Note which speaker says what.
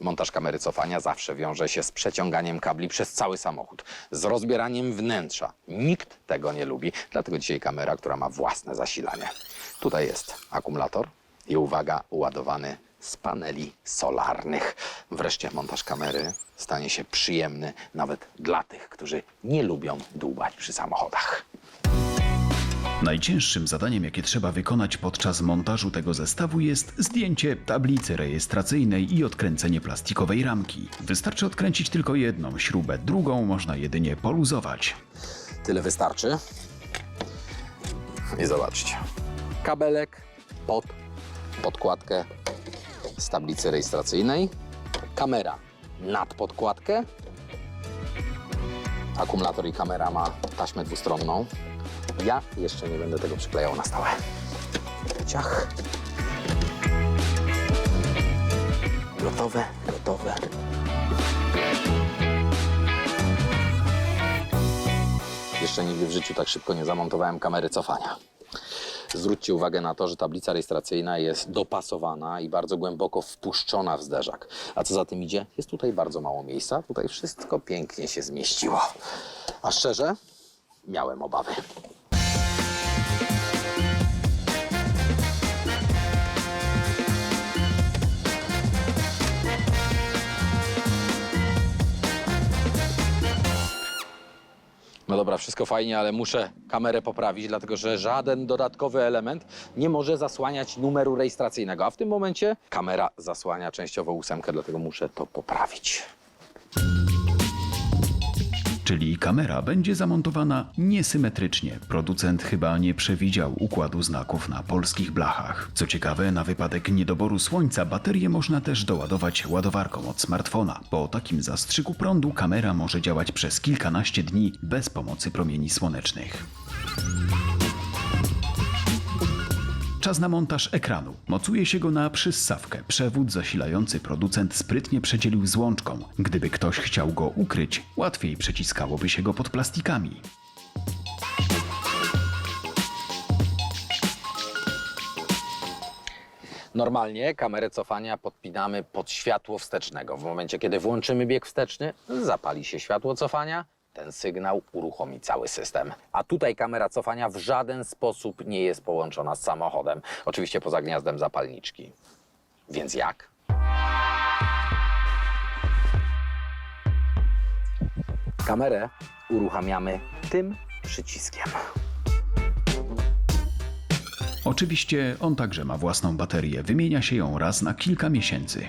Speaker 1: Montaż kamery cofania zawsze wiąże się z przeciąganiem kabli przez cały samochód, z rozbieraniem wnętrza. Nikt tego nie lubi, dlatego dzisiaj kamera, która ma własne zasilanie. Tutaj jest akumulator i uwaga, ładowany z paneli solarnych. Wreszcie montaż kamery stanie się przyjemny nawet dla tych, którzy nie lubią dłubać przy samochodach.
Speaker 2: Najcięższym zadaniem, jakie trzeba wykonać podczas montażu tego zestawu jest zdjęcie tablicy rejestracyjnej i odkręcenie plastikowej ramki. Wystarczy odkręcić tylko jedną śrubę, drugą można jedynie poluzować.
Speaker 1: Tyle wystarczy. I zobaczcie. Kabelek pod podkładkę z tablicy rejestracyjnej. Kamera nad podkładkę. Akumulator i kamera ma taśmę dwustronną. Ja jeszcze nie będę tego przyklejał na stałe. Ciach. Gotowe, gotowe. Jeszcze nigdy w życiu tak szybko nie zamontowałem kamery cofania. Zwróćcie uwagę na to, że tablica rejestracyjna jest dopasowana i bardzo głęboko wpuszczona w zderzak. A co za tym idzie, jest tutaj bardzo mało miejsca. Tutaj wszystko pięknie się zmieściło. A szczerze, miałem obawy. No dobra, wszystko fajnie, ale muszę kamerę poprawić, dlatego że żaden dodatkowy element nie może zasłaniać numeru rejestracyjnego. A w tym momencie kamera zasłania częściowo ósemkę, dlatego muszę to poprawić.
Speaker 2: Czyli kamera będzie zamontowana niesymetrycznie. Producent chyba nie przewidział układu znaków na polskich blachach. Co ciekawe, na wypadek niedoboru słońca baterię można też doładować ładowarką od smartfona. Po takim zastrzyku prądu kamera może działać przez kilkanaście dni bez pomocy promieni słonecznych. Czas na montaż ekranu. Mocuje się go na przyssawkę. Przewód zasilający producent sprytnie przedzielił złączką. Gdyby ktoś chciał go ukryć, łatwiej przeciskałoby się go pod plastikami.
Speaker 1: Normalnie kamerę cofania podpinamy pod światło wstecznego. W momencie, kiedy włączymy bieg wsteczny, zapali się światło cofania, ten sygnał uruchomi cały system. A tutaj kamera cofania w żaden sposób nie jest połączona z samochodem. Oczywiście poza gniazdem zapalniczki. Więc jak? Kamerę uruchamiamy tym przyciskiem.
Speaker 2: Oczywiście on także ma własną baterię, wymienia się ją raz na kilka miesięcy.